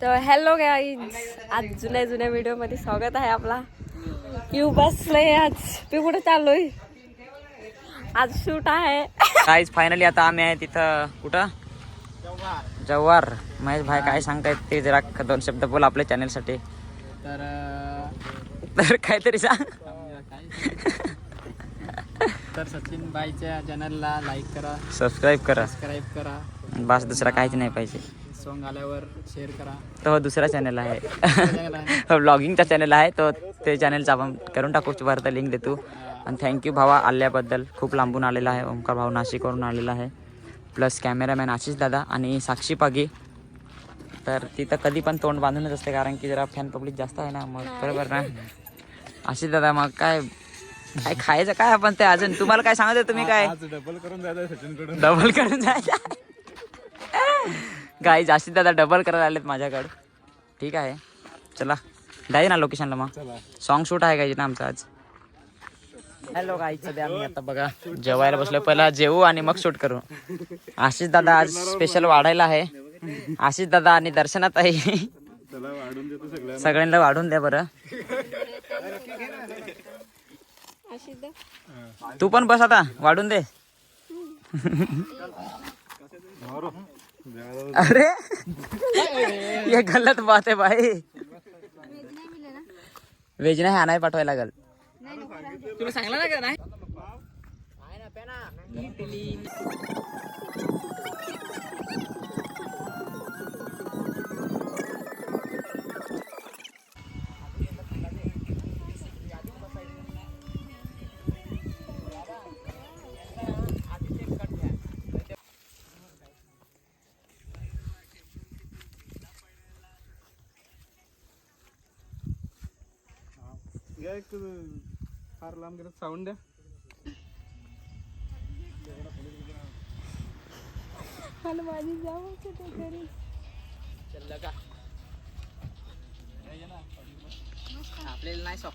तर hello guys आज जुन्या जुन्या व्हिडिओमध्ये स्वागत आहे आपला. यू बसले आज. मी कुठे चाललोय? आज शूट आहे. काहीच फायनली आता आम्ही आहे तिथं. कुठं? जव्हार. महेश भाई काय सांगतायत ते जरा दोन शब्द बोल आपल्या चॅनलसाठी तर तर काहीतरी सांग. तर सचिन बाईच्या चॅनलला लाईक करा. सबस्क्राईब करा. सबस्क्राईब करा. बस दुसरा काहीच नाही पाहिजे. सॉन्ग आल्यावर शेअर करा. तो दुसरा चॅनल आहे. ब्लॉगिंगचा चॅनल आहे. तो ते चॅनलचा आपण करून टाकू वरती लिंक देतो. आणि थँक्यू भावा आल्याबद्दल. खूप लांबून आलेला आहे ओंकार भाऊ नाशिकवरून आलेला आहे. प्लस कॅमेरामॅन आशिष दादा आणि साक्षी पागी. तर तिथं कधी पण तोंड बांधूनच असते कारण की जरा फॅन पब्लिक जास्त आहे ना मग बरोबर ना? आशिष दादा मग काय काय खायचं काय आपण ते अजून? तुम्हाला काय सांगत आहे तुम्ही काय? डबल करून जायचं सचिनकडून डबल करून जायचं गाई जास्तीत दादा डबल करायला आलेत माझ्याकडे. ठीक आहे. चला. जाई ना लोकेशनला मग. सॉन्ग शूट आहे गाई ना आमचं आज? हॅलो सध्या आम्ही आता बघा जेवायला बसलो पहिला जेवू आणि मग शूट करू. आशिष दादा आज स्पेशल वाढायला आहे. आशिष दादा आणि दर्शनात आहे. सगळ्यांना. वाढून द्या बरं. तू पण बस आता. वाढून दे. अरे! ये गलत बात है भाई। वेज नाही आणाय पाठवायला लागल। तुला सांगला ना का नाही? फार लांब गेलं साऊंड द्या आपल्याला नाही शॉप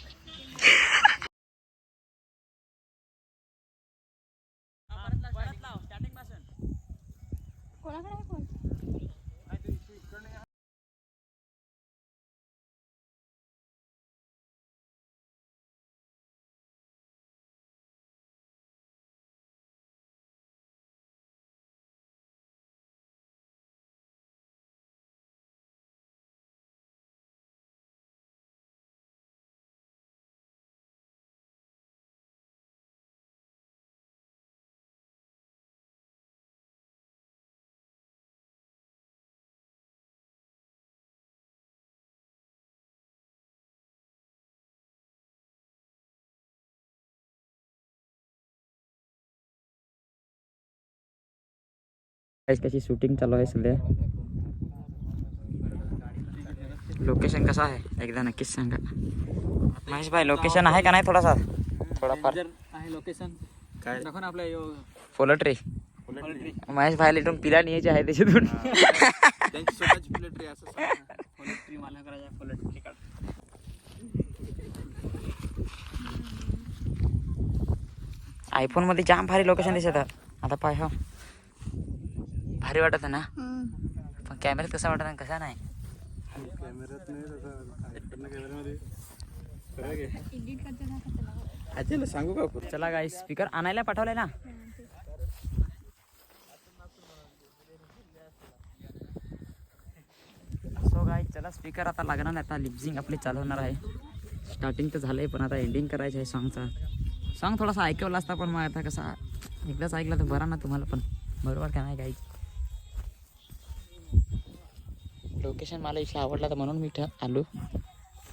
कशी शूटिंग चालू आहे सध्या लोकेशन कसं आहे एकदा नक्कीच सांगा महेश भाई लोकेशन आहे का नाही थोडासा थोडाफार आहे लोकेशन काय दाखव ना पोलट्री पोल्ट्री महेश भाई इथून पिला न्यायची आहे त्याच्यातून त्यांची स्वतःची पोल्ट्री असं पोल्ट्री मला करायचं पोल्ट्री काढ आयफोन मध्ये जाम भारी लोकेशन दिसत आता पाय हो। भारी वाटत आहे ना? पण कॅमेऱ्यात कसा वाटत कसा नाही? कॅमेऱ्यात सांगू का चला गाई स्पीकर आणायला पाठवलाय ना? सो गाई चला स्पीकर आता लागणार नाही आता लिपझिंग आपली चालू होणार आहे. स्टार्टिंग तर झालंय पण आता एंडिंग करायचं आहे सॉंगचा सॉन्ग थोडासा ऐकवला असता पण मग आता कसा एकदाच ऐकला तर बरा ना तुम्हाला पण. बरोबर का नाही गाई लोकेशन मला इथलं आवडलं तर म्हणून मी इथं आलो.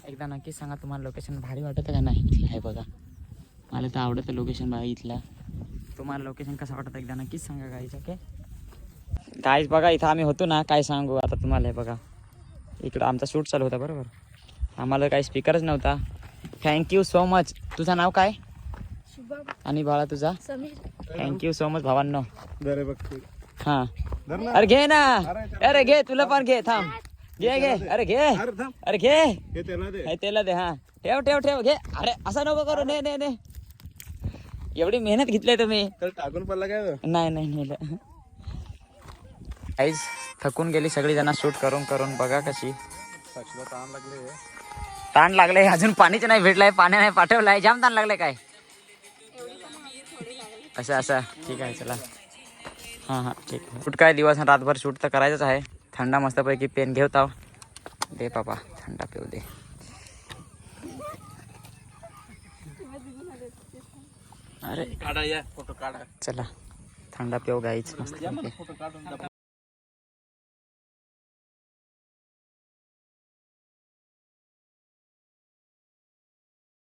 एकदा नक्कीच सांगा तुम्हाला लोकेशन भारी वाटतं का नाही इथलं आहे बघा. मला तर आवडतं लोकेशन बघा इथला. तुम्हाला लोकेशन कसं वाटतं एकदा नक्कीच सांगा गाईच ओके गाईज बघा इथं आम्ही होतो ना काय सांगू आता तुम्हाला हे बघा. इकडं आमचा शूट चालू होता बरोबर? आम्हाला काही स्पीकरच नव्हता. थँक्यू सो मच तुझं नाव काय? आणि बाळा तुझा? समीर. थँक्यू सो मच भावांनो. दरे बघ हां. अरे घे ना. अरे घे तुला पण घे थांब. घे घे. अरे घे. अरे घे. हे त्याला दे. हे हा. ठेव ठेव ठेव घे. अरे असं नको करू. ने ने ने. एवढी मेहनत घेतली तुम्ही. टाकून पडला काय नाही नाही काहीच थकून गेली सगळी जण शूट करून करून. बघा कशी. ताण लागले ताण लागले अजून पाणीच नाही भेटलंय. पाणी नाही पाठवलंय. जाम ताण लागले काय? असं असं. ठीक आहे चला. हां हां ठीक आहे. शूट काय दिवस रातभर शूट तर करायचंच आहे. थंडा मस्तपैकी पेन घेवता दे पापा थंडा पिऊ दे. अरे. काढा या फोटो काढा. चला थंडा पिऊ गाईच मस्त